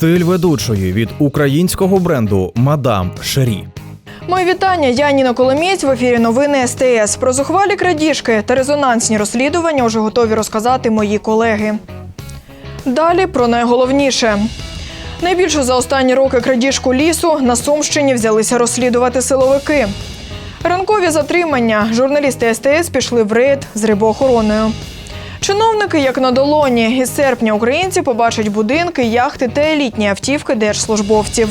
Стиль ведучої від українського бренду Мадам Шері. Мої вітання. Я Ніна Коломієць в ефірі новини СТС. Про зухвалі крадіжки та резонансні розслідування вже готові розказати мої колеги. Далі про найголовніше. Найбільше за останні роки крадіжку лісу на Сумщині взялися розслідувати силовики. Ранкові затримання. Журналісти СТС пішли в рейд з рибоохороною. Чиновники, як на долоні, із серпня українці побачать будинки, яхти та елітні автівки держслужбовців.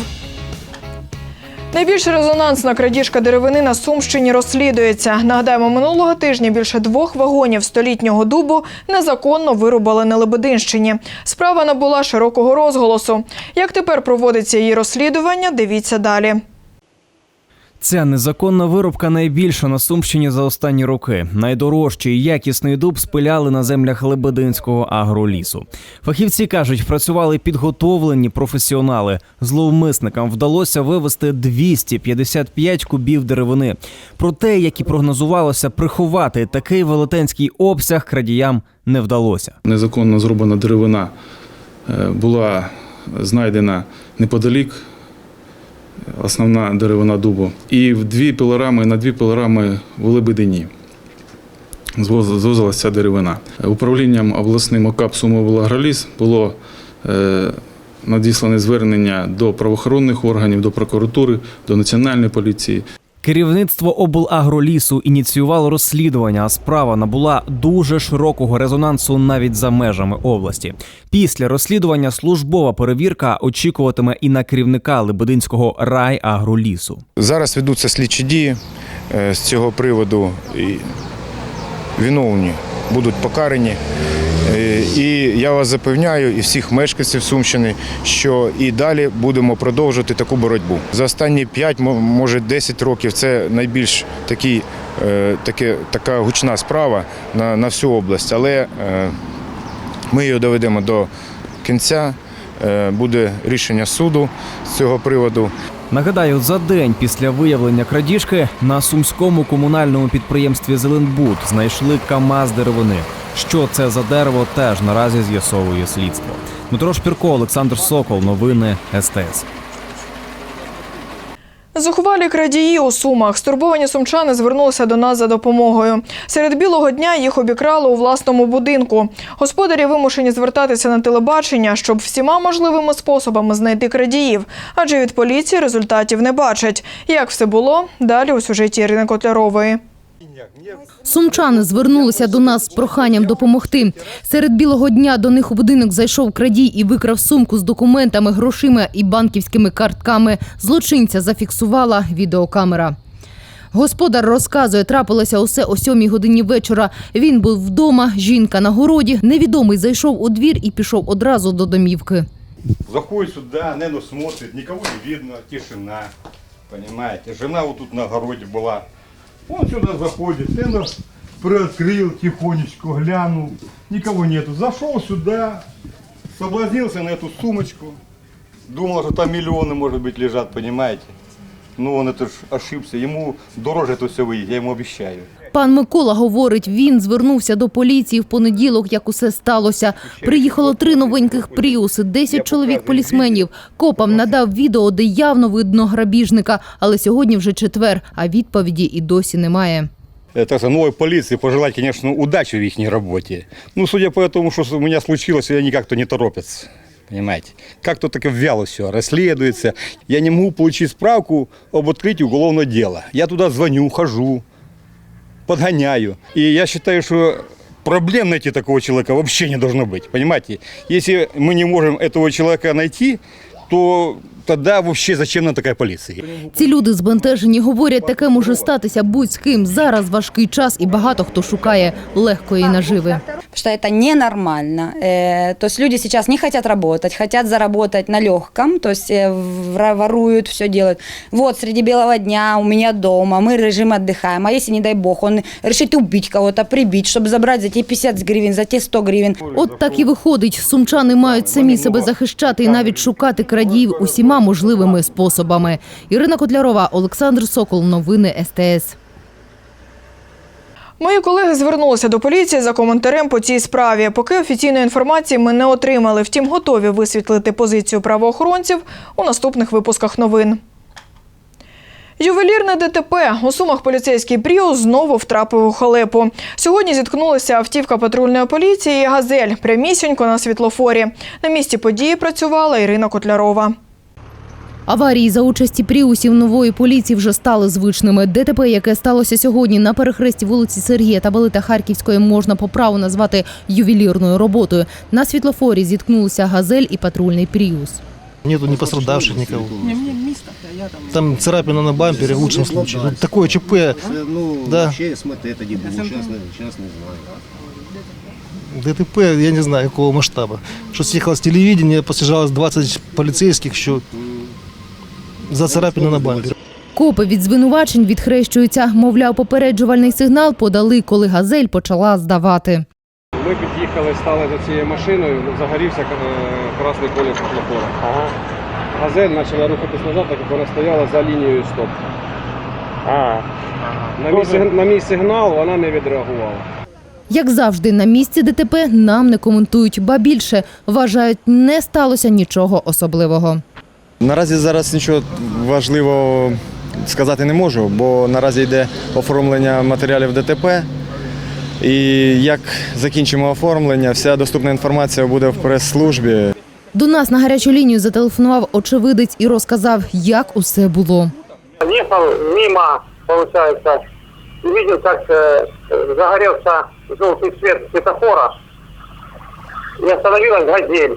Найбільш резонансна крадіжка деревини на Сумщині розслідується. Нагадаємо, минулого тижня більше двох вагонів столітнього дубу незаконно вирубали на Лебединщині. Справа набула широкого розголосу. Як тепер проводиться її розслідування, дивіться далі. Ця незаконна вирубка найбільша на Сумщині за останні роки. Найдорожчий якісний дуб спиляли на землях Лебединського агролісу. Фахівці кажуть, працювали підготовлені професіонали. Зловмисникам вдалося вивезти 255 кубів деревини. Проте, як і прогнозувалося, приховати такий велетенський обсяг крадіям не вдалося. Незаконно зроблена деревина е, була знайдена неподалік, основна деревина дубу. І в дві пилорами, на дві пилорами в Лебедині звоз- звозилася ця деревина. Управлінням обласним ОКАП «Сумоволагроліс» було е, надіслане звернення до правоохоронних органів, до прокуратури, до національної поліції. Керівництво облагролісу ініціювало розслідування, а справа набула дуже широкого резонансу навіть за межами області. Після розслідування службова перевірка очікуватиме і на керівника Лебединського райагролісу. Зараз ведуться слідчі дії е, з цього приводу. І Виновні будуть покарані. І я вас запевняю, і всіх мешканців Сумщини, що і далі будемо продовжувати таку боротьбу. За останні 5, мо- може 10 років це найбільш такий, е, таке, така гучна справа на, на всю область. Але е, ми її доведемо до кінця. Е, Буде рішення суду з цього приводу. Нагадаю, за день після виявлення крадіжки на сумському комунальному підприємстві Зеленбуд знайшли КАМАЗ деревини. Що це за дерево, теж наразі з'ясовує слідство. Дмитро Шпірко, Олександр Сокол, новини СТС. Зухвалі крадії у Сумах. Стурбовані сумчани звернулися до нас за допомогою. Серед білого дня їх обікрали у власному будинку. Господарі вимушені звертатися на телебачення, щоб всіма можливими способами знайти крадіїв, адже від поліції результатів не бачать. Як все було? Далі у сюжеті Ірини Котлярової. Сумчани звернулися до нас з проханням допомогти. Серед білого дня до них у будинок зайшов крадій і викрав сумку з документами, грошима і банківськими картками. Злочинця зафіксувала відеокамера. Господар розказує, трапилося усе о сьомій годині вечора. Він був вдома, жінка на городі. Невідомий зайшов у двір і пішов одразу до домівки. Заходит сюда, наверное, смотрит, никого не видно, тишина, понимаете. Жена вот тут на огороде была. Он сюда заходит, наверное, приоткрыл тихонечко, глянул, никого нету. Зашел сюда, соблазнился на эту сумочку, думал, что там миллионы, может быть, лежат, понимаете. Ну, он это ж ошибся, ему дороже это все выйдет, я ему обещаю. Пан Микола говорить, він звернувся до поліції в понеділок, як усе сталося. Приїхало три новеньких пріуси, 10 чоловік полісменів. Копам надав відео, де явно видно грабіжника. Але сьогодні вже четвер, а відповіді і досі немає. Это сказать, новой полиции пожелать, конечно, удачи в их работе. Ну, судя по тому, что у меня случилось, они как-то не торопятся. Понимаете? Как-то так вяло все, расследуется. Я не могу получить справку об открытии уголовного дела. Я туда звоню, хожу, подгоняю. И я считаю, что проблем найти такого человека вообще не должно быть. Понимаете? Если мы не можем этого человека найти, то тогда вообще зачем нам такая полиция? Ці люди збентежені говорять, таке може статися будь з ким. Зараз важкий час, і багато хто шукає легкої наживи. что это ненормально. Э, То есть люди сейчас не хотят работать, хотят заработать на легком, то есть э, вра- воруют, все делают. Вот среди белого дня у меня дома, мы режим отдыхаем, а если, не дай бог, он решит убить кого-то, прибить, чтобы забрать за те 50 гривен, за те 100 гривен, От так і виходить. Сумчани мають самі себе захищати і навіть шукати крадіїв усіма можливими способами. Ірина Котлярова, Олександр Сокол. Новини СТС. Мої колеги звернулися до поліції за коментарем по цій справі. Поки офіційної інформації ми не отримали, втім готові висвітлити позицію правоохоронців у наступних випусках новин. Ювелірне ДТП. У Сумах поліцейський Пріус знову втрапив у халепу. Сьогодні зіткнулися автівка патрульної поліції «Газель» прямісінько на світлофорі. На місці події працювала Ірина Котлярова. Аварії за участі пріусів нової поліції вже стали звичними. ДТП, яке сталося сьогодні на перехресті вулиці Сергія та Балита Харківської, можна по праву назвати ювелірною роботою. На світлофорі зіткнулися газель і патрульний пріус. Нету не пострадавших никого. Там царапина на бампере в лучшем случае. Ну, такое ЧП. Ну, Да. вообще смотри, это не было. Сейчас, не- сейчас не знаю. ДТП, я не знаю, какого масштаба. Что съехало с телевидения, посажалось 20 полицейских, что за царапину на бампере. Копи від звинувачень відхрещуються. Мовляв, попереджувальний сигнал подали, коли газель почала здавати. Ми під'їхали, стали за цією машиною, загорівся е, красний колір світлофора. Ага. Газель почала рухатись назад, так як вона стояла за лінією стоп. А. На, мій, сиг- на мій сигнал вона не відреагувала. Як завжди, на місці ДТП нам не коментують, ба більше вважають, не сталося нічого особливого. Наразі зараз нічого важливого сказати не можу, бо наразі йде оформлення матеріалів ДТП. І як закінчимо оформлення, вся доступна інформація буде в прес-службі. До нас на гарячу лінію зателефонував очевидець і розказав, як усе було. Ехал мимо, получается, и видел, как э, загорелся желтый свет светофора. И остановилась газель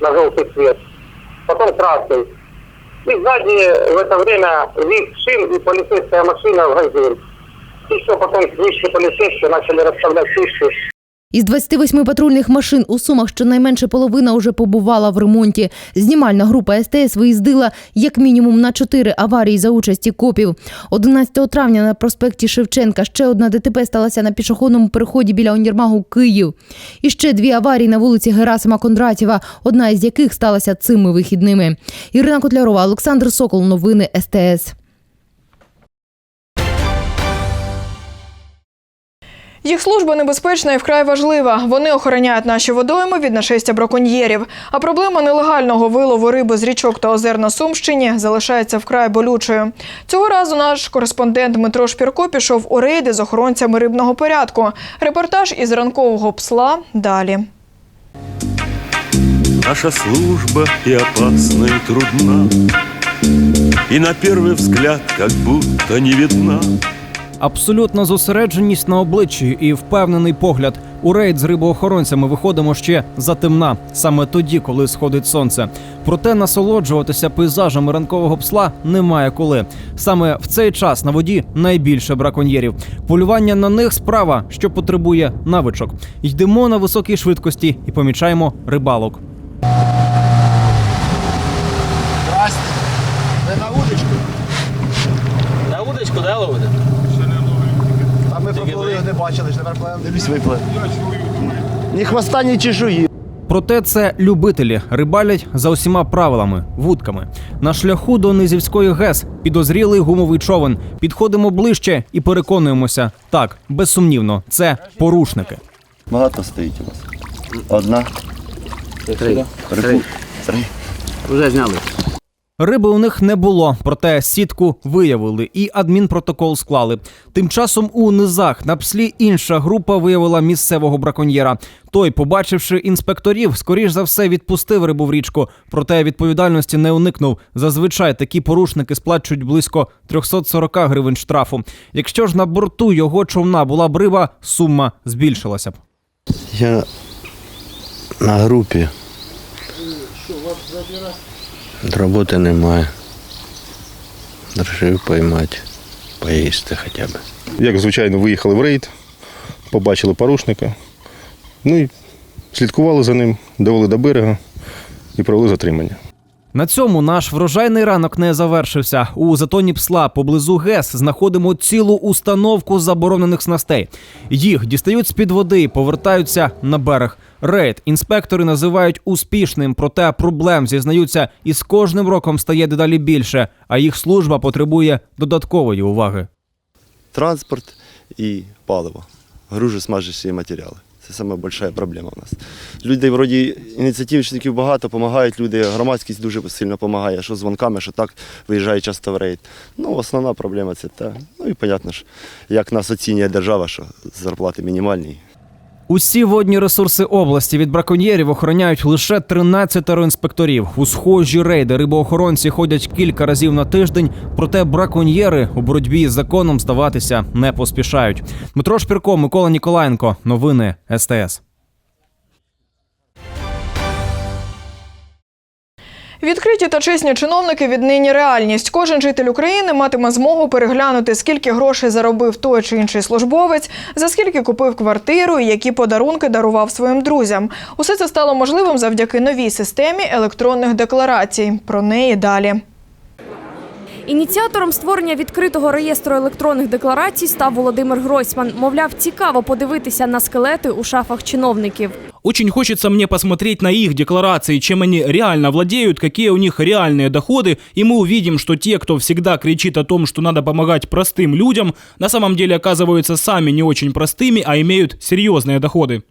на желтый свет. Потом красный. И сзади в это время вид шин и полицейская машина в газель. Все, потом вышли полицейские, начали расставлять фишки. Із 28 патрульних машин у Сумах щонайменше половина уже побувала в ремонті. Знімальна група СТС виїздила як мінімум на чотири аварії за участі копів. 11 травня на проспекті Шевченка ще одна ДТП сталася на пішохідному переході біля універмагу Київ. І ще дві аварії на вулиці Герасима Кондратєва, одна із яких сталася цими вихідними. Ірина Котлярова, Олександр Сокол. Новини СТС. Їх служба небезпечна і вкрай важлива. Вони охороняють наші водойми від нашестя браконьєрів. А проблема нелегального вилову риби з річок та озер на Сумщині залишається вкрай болючою. Цього разу наш кореспондент Дмитро Шпірко пішов у рейди з охоронцями рибного порядку. Репортаж із ранкового псла далі. Наша служба и опасна, и трудна, И на первый взгляд как будто не видна. Абсолютна зосередженість на обличчі і впевнений погляд. У рейд з рибоохоронцями виходимо ще затемна, саме тоді, коли сходить сонце. Проте насолоджуватися пейзажами ранкового псла немає коли. Саме в цей час на воді найбільше браконьєрів. Полювання на них справа, що потребує навичок. Йдемо на високій швидкості і помічаємо рибалок. На удочку, да, ловите? А ми проплили, не бачили, що тепер дивлюсь випливе. Ні хвоста, ні чешуї. Проте це любителі рибалять за усіма правилами, вудками. На шляху до Низівської ГЕС підозрілий гумовий човен. Підходимо ближче і переконуємося. Так, безсумнівно, це порушники. Багато стоїть у вас? Одна. Три. Три. Три. Вже зняли. Риби у них не було, проте сітку виявили і адмінпротокол склали. Тим часом у низах на пслі інша група виявила місцевого браконьєра. Той, побачивши інспекторів, скоріш за все відпустив рибу в річку, проте відповідальності не уникнув. Зазвичай такі порушники сплачують близько 340 гривень штрафу. Якщо ж на борту його човна була б риба, сума збільшилася б. Я на групі. Роботи немає. Решив поймати, поїсти хоча б. Як звичайно, виїхали в рейд, побачили порушника. Ну і слідкували за ним, довели до берега і провели затримання. На цьому наш врожайний ранок не завершився. У затоні псла поблизу ГЕС знаходимо цілу установку заборонених снастей. Їх дістають з під води і повертаються на берег. Рейд інспектори називають успішним, проте проблем зізнаються і з кожним роком стає дедалі більше, а їх служба потребує додаткової уваги. Транспорт і паливо. Гружу смажущі матеріали. Це найбільша проблема в нас. Люди, вроді, ініціативників багато, допомагають люди, громадськість дуже сильно допомагає, що дзвонками, що так виїжджає часто в рейд. Ну, основна проблема це та. Ну і понятно ж, як нас оцінює держава, що зарплати мінімальні. Усі водні ресурси області від браконьєрів охороняють лише 13 інспекторів. У схожі рейди рибоохоронці ходять кілька разів на тиждень, проте браконьєри у боротьбі з законом здаватися не поспішають. Дмитро Шпірко, Микола Ніколаєнко. Новини СТС. Відкриті та чесні чиновники віднині реальність. Кожен житель України матиме змогу переглянути, скільки грошей заробив той чи інший службовець, за скільки купив квартиру і які подарунки дарував своїм друзям. Усе це стало можливим завдяки новій системі електронних декларацій. Про неї далі. Ініціатором створення відкритого реєстру електронних декларацій став Володимир Гройсман. Мовляв, цікаво подивитися на скелети у шафах чиновників. Очень хочется мне посмотреть на их декларации, чем они реально владеют, какие у них реальные доходы, и мы увидим, что те, кто всегда кричит о том, что надо помогать простым людям, на самом деле оказываются сами не очень простыми, а имеют серьезные доходы.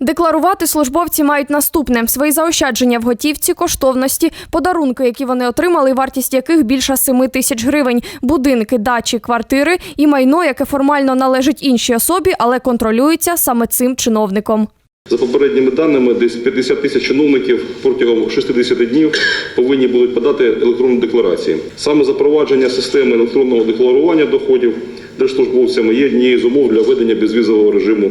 Декларувати службовці мають наступне: свої заощадження в готівці, коштовності, подарунки, які вони отримали, вартість яких більша 7 тисяч гривень, будинки, дачі, квартири і майно, яке формально належить іншій особі, але контролюється саме цим чиновником. За попередніми даними, десь 50 тисяч чиновників протягом 60 днів повинні будуть подати електронні декларації. Саме запровадження системи електронного декларування доходів держслужбовцями є однією з умов для введення безвізового режиму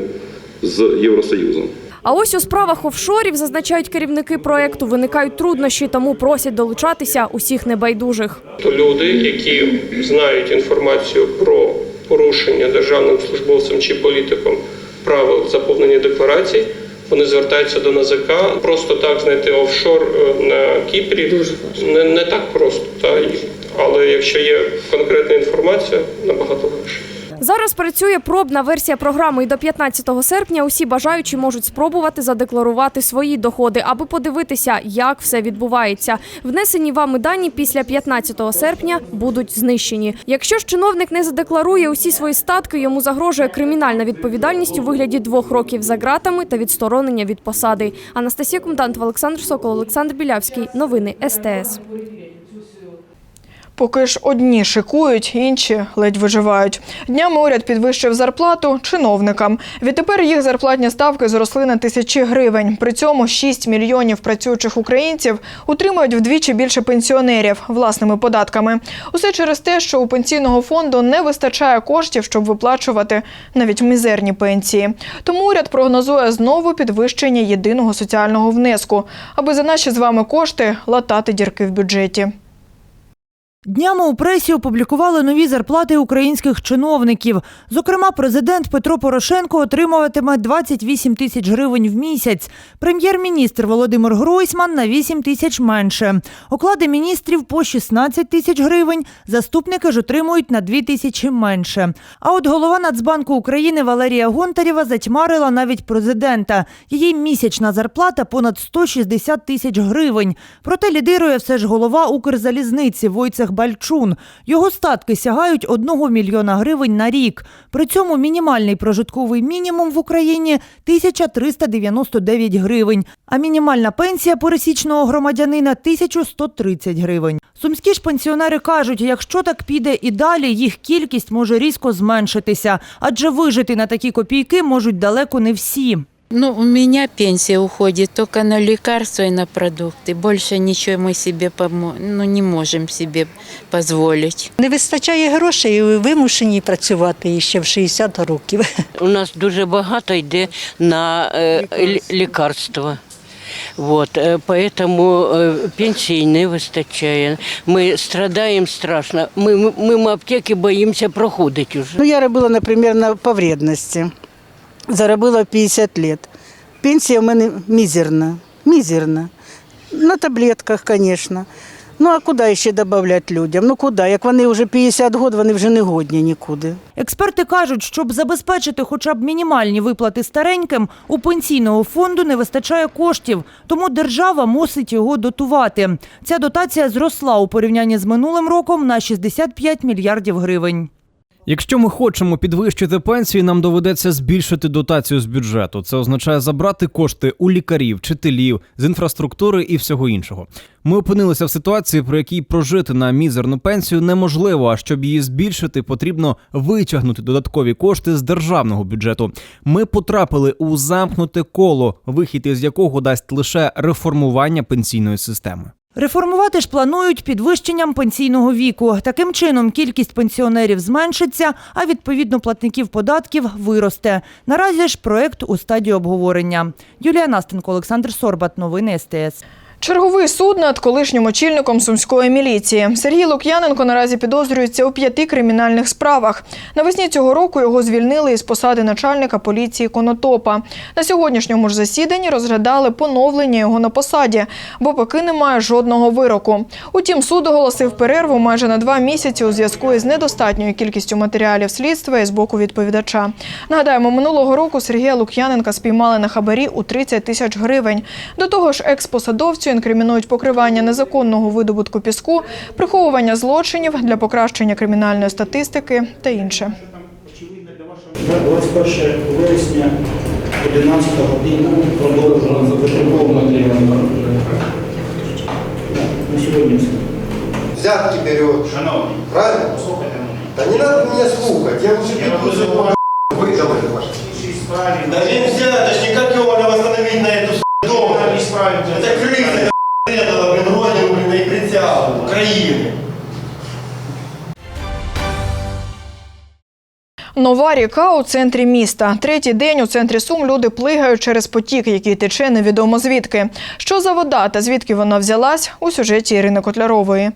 з Євросоюзом. А ось у справах офшорів зазначають керівники проекту, виникають труднощі, тому просять долучатися усіх небайдужих. То люди, які знають інформацію про порушення державним службовцем чи політиком правил заповнення декларацій, вони звертаються до НАЗК. Просто так знайти офшор е, на Кіпрі не, не так просто. Та, але якщо є конкретна інформація, набагато легше. Зараз працює пробна версія програми, і до 15 серпня усі бажаючі можуть спробувати задекларувати свої доходи, аби подивитися, як все відбувається. Внесені вами дані після 15 серпня будуть знищені. Якщо ж чиновник не задекларує усі свої статки, йому загрожує кримінальна відповідальність у вигляді двох років за ґратами та відсторонення від посади. Анастасія Комдант, Олександр Сокол, Олександр Білявський. Новини СТС. Поки ж одні шикують, інші ледь виживають. Днями уряд підвищив зарплату чиновникам. Відтепер їх зарплатні ставки зросли на тисячі гривень. При цьому 6 мільйонів працюючих українців утримують вдвічі більше пенсіонерів власними податками. Усе через те, що у пенсійного фонду не вистачає коштів, щоб виплачувати навіть мізерні пенсії. Тому уряд прогнозує знову підвищення єдиного соціального внеску, аби за наші з вами кошти латати дірки в бюджеті. Днями у пресі опублікували нові зарплати українських чиновників. Зокрема, президент Петро Порошенко отримуватиме 28 тисяч гривень в місяць. Прем'єр-міністр Володимир Гройсман на 8 тисяч менше. Оклади міністрів по 16 тисяч гривень. Заступники ж отримують на 2 тисячі менше. А от голова Нацбанку України Валерія Гонтарєва затьмарила навіть президента. Її місячна зарплата понад 160 тисяч гривень. Проте лідирує все ж голова Укрзалізниці Войцех Бальчун. Його статки сягають 1 мільйона гривень на рік. При цьому мінімальний прожитковий мінімум в Україні 1399 гривень, а мінімальна пенсія пересічного громадянина 1130 гривень. Сумські ж пенсіонери кажуть, якщо так піде і далі, їх кількість може різко зменшитися, адже вижити на такі копійки можуть далеко не всі. Ну, у меня пенсия уходит только на лекарства и на продукты. Больше ничего мы себе помо... ну, не можем себе позволить. Не вистачає грошей, і вимушені працювати ще в 60 років. У нас дуже багато йде на е, лі- лікарства. Вот, е, поэтому е, пенсії не вистачає. Ми страдаємо страшно. Ми ми мимо аптеки боїмося проходити вже. Ну, я робила, наприклад, на по вредності. Заробила 50 лет. Пенсія в мене мізерна. Мізерна. На таблетках, звісно. Ну а куди ще додати людям? Ну куди? Як вони вже 50 років, вони вже не годні нікуди. Експерти кажуть, щоб забезпечити хоча б мінімальні виплати стареньким, у пенсійного фонду не вистачає коштів, тому держава мусить його дотувати. Ця дотація зросла у порівнянні з минулим роком на 65 мільярдів гривень. Якщо ми хочемо підвищити пенсії, нам доведеться збільшити дотацію з бюджету. Це означає забрати кошти у лікарів, вчителів, з інфраструктури і всього іншого. Ми опинилися в ситуації, при якій прожити на мізерну пенсію неможливо. А щоб її збільшити, потрібно витягнути додаткові кошти з державного бюджету. Ми потрапили у замкнуте коло, вихід із якого дасть лише реформування пенсійної системи. Реформувати ж планують підвищенням пенсійного віку. Таким чином кількість пенсіонерів зменшиться, а відповідно платників податків виросте. Наразі ж проект у стадії обговорення. Юлія Настенко, Олександр Сорбат. Новини СТС. Черговий суд над колишнім очільником сумської міліції. Сергій Лук'яненко наразі підозрюється у п'яти кримінальних справах. Навесні цього року його звільнили із посади начальника поліції Конотопа. На сьогоднішньому ж засіданні розглядали поновлення його на посаді, бо поки немає жодного вироку. Утім, суд оголосив перерву майже на два місяці у зв'язку із недостатньою кількістю матеріалів слідства і з боку відповідача. Нагадаємо, минулого року Сергія Лук'яненка спіймали на хабарі у 30 тисяч гривень. До того ж, експосадовцю інкримінують покривання незаконного видобутку піску, приховування злочинів для покращення кримінальної статистики та інше. 21 вересня 11 година продовжуємо витребовувати на сьогодні. все. Взятки берет. Шановні, Правильно? послухайте мене. Да не надо меня слухать, я уже Я пику вызываю за Вы давайте ваш. справі. Да нельзя, это ж никак его не Нова ріка у центрі міста. Третій день у центрі Сум люди плигають через потік, який тече невідомо звідки. Що за вода та звідки вона взялась у сюжеті Ірини Котлярової.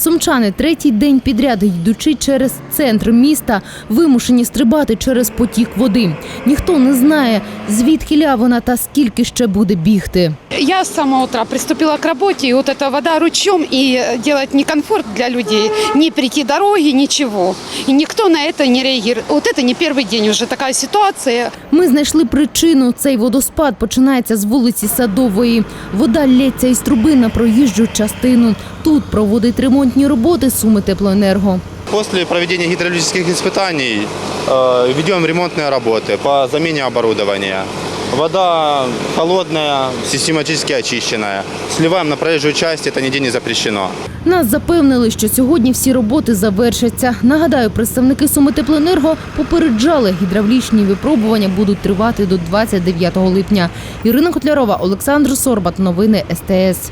Сумчани третій день підряд, йдучи через центр міста, вимушені стрибати через потік води. Ніхто не знає, звідки вона та скільки ще буде бігти. Я с самого утра приступила к работе, и вот эта вода ручьем, и делать некомфорт для людей, не прийти дороги, ничего. И никто на это не реагирует. Вот это не первый день уже такая ситуация. Ми знайшли причину. Цей водоспад починається з вулиці Садової. Вода лється із труби на проїжджу частину. Тут проводить ремонтні роботи Суми Теплоенерго. После проведения гидравлических испытаний э, ведем ремонтные работы по замене оборудования. Вода холодная, систематически очищенная. Сливаем на проезжую часть, это нигде не запрещено. Нас запевнили, що сьогодні всі роботи завершаться. Нагадаю, представники Суми Теплоенерго попереджали, гідравлічні випробування будуть тривати до 29 липня. Ірина Котлярова, Олександр Сорбат. Новини СТС.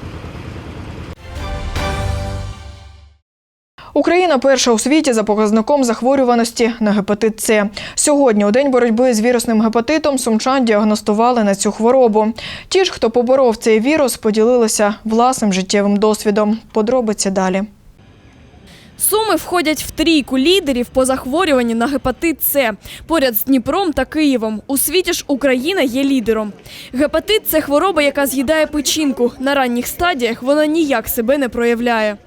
Україна перша у світі за показником захворюваності на гепатит С. Сьогодні, у день боротьби з вірусним гепатитом, сумчан діагностували на цю хворобу. Ті ж, хто поборов цей вірус, поділилися власним життєвим досвідом. Подробиці далі. Суми входять в трійку лідерів по захворюванню на гепатит С поряд з Дніпром та Києвом. У світі ж Україна є лідером. Гепатит це хвороба, яка з'їдає печінку. На ранніх стадіях вона ніяк себе не проявляє.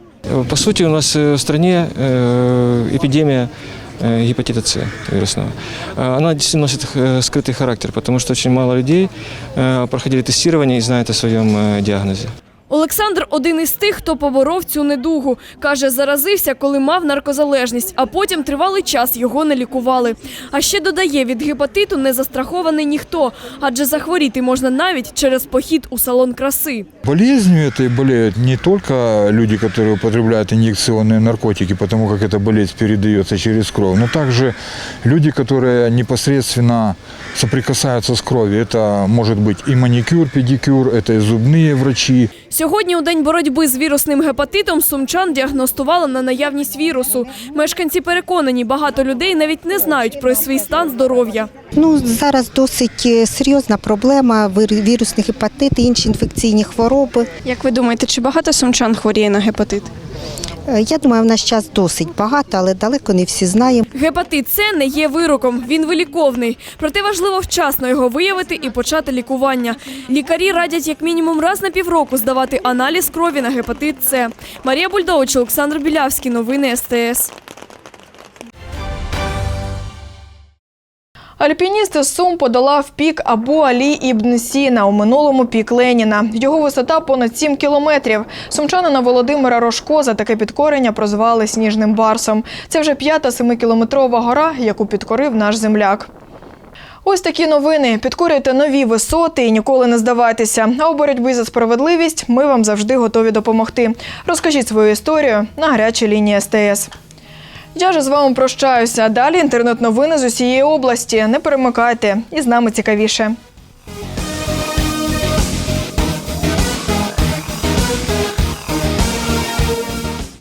По сути, у нас э, в стране э, эпидемия э, гепатита С вирусного. А Она действительно носит э, скрытый характер, потому что очень мало людей э, проходили тестирование и знают о своем э, диагнозе. Олександр один із тих, хто поборов цю недугу. Каже, заразився, коли мав наркозалежність, а потім тривалий час його не лікували. А ще додає, від гепатиту не застрахований ніхто, адже захворіти можна навіть через похід у салон краси. Болезнью этой болеют не только люди, которые употребляют инъекционные наркотики, потому как эта болезнь передается через кровь, но также люди, которые непосредственно соприкасаются с кровью. Это может быть и маникюр, педикюр, это и зубные врачи. Сьогодні, у день боротьби з вірусним гепатитом, сумчан діагностували на наявність вірусу. Мешканці переконані, багато людей навіть не знають про свій стан здоров'я. Ну зараз досить е, серйозна проблема. Вірусний гепатит, і інші інфекційні хвороби. Як ви думаєте, чи багато сумчан хворіє на гепатит? Е, Я думаю, в наш час досить багато, але далеко не всі знаємо. Гепатит С не є вироком, він виліковний. Проте важливо вчасно його виявити і почати лікування. Лікарі радять як мінімум раз на півроку здавати аналіз крові на гепатит С. Марія Бульдович, Олександр Білявський. Новини СТС. Альпініст з Сум подолав пік Абу Алі Ібн Сіна, у минулому пік Леніна. Його висота понад 7 кілометрів. Сумчанина Володимира Рожко за таке підкорення прозвали Сніжним Барсом. Це вже п'ята семикілометрова гора, яку підкорив наш земляк. Ось такі новини. Підкорюйте нові висоти і ніколи не здавайтеся. А у боротьбі за справедливість ми вам завжди готові допомогти. Розкажіть свою історію на гарячій лінії СТС. Я ж з вами прощаюся. Далі інтернет-новини з усієї області. Не перемикайте, і з нами цікавіше.